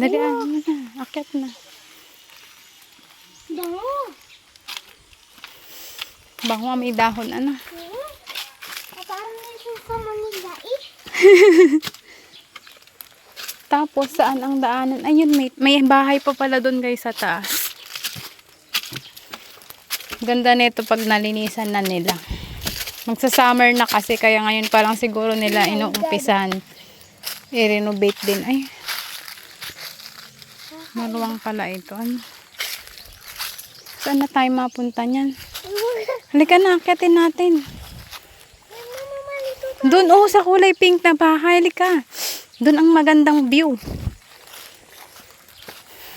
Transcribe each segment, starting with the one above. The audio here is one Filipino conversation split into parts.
Dali, ano na. Akit na. Bango. Bango may dahon, ano. Hmm? Ah, parang nasa sa Manila eh. Tapos, saan ang daanan? Ayun, may, may bahay pa pala doon guys sa taas. Ganda nito pag nalinisan na nila. Magsa-summer na kasi kaya ngayon pa lang siguro nila inuumpisan. I-renovate din. Ay. Maluwang pala ito. Ano? Saan na tayo mapunta niyan? Halika na, akitin natin. Doon, oh, sa kulay pink na bahay. Halika. Doon ang magandang view.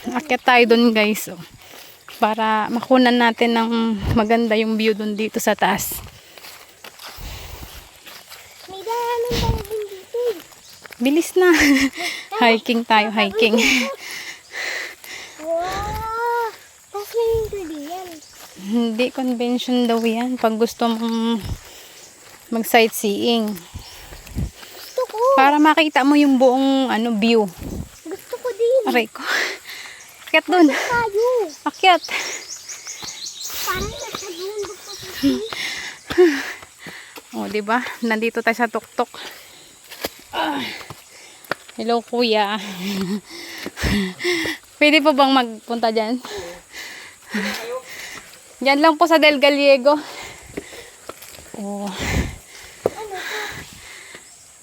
Akit tayo doon, guys. Oh. Para makunan natin ng maganda yung view doon dito sa taas. May daanan tayo dito. Bilis na. hiking tayo, hiking. Wow! Tapos may ingredients. Hindi convention daw yan. Pag gusto mong mag-sightseeing. Gusto ko. Para makita mo yung buong ano view. Gusto ko din. Aray ko. Akyat doon. Tayo. Akyat. Parang nasa bundok pa sa O, di ba? Nandito tayo sa tuktok. Ah. Hello, kuya. Pwede po bang magpunta dyan? Diyan lang po sa Del Gallego. Oh.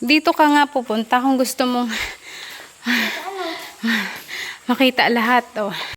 Dito ka nga pupunta kung gusto mong makita lahat. Oh.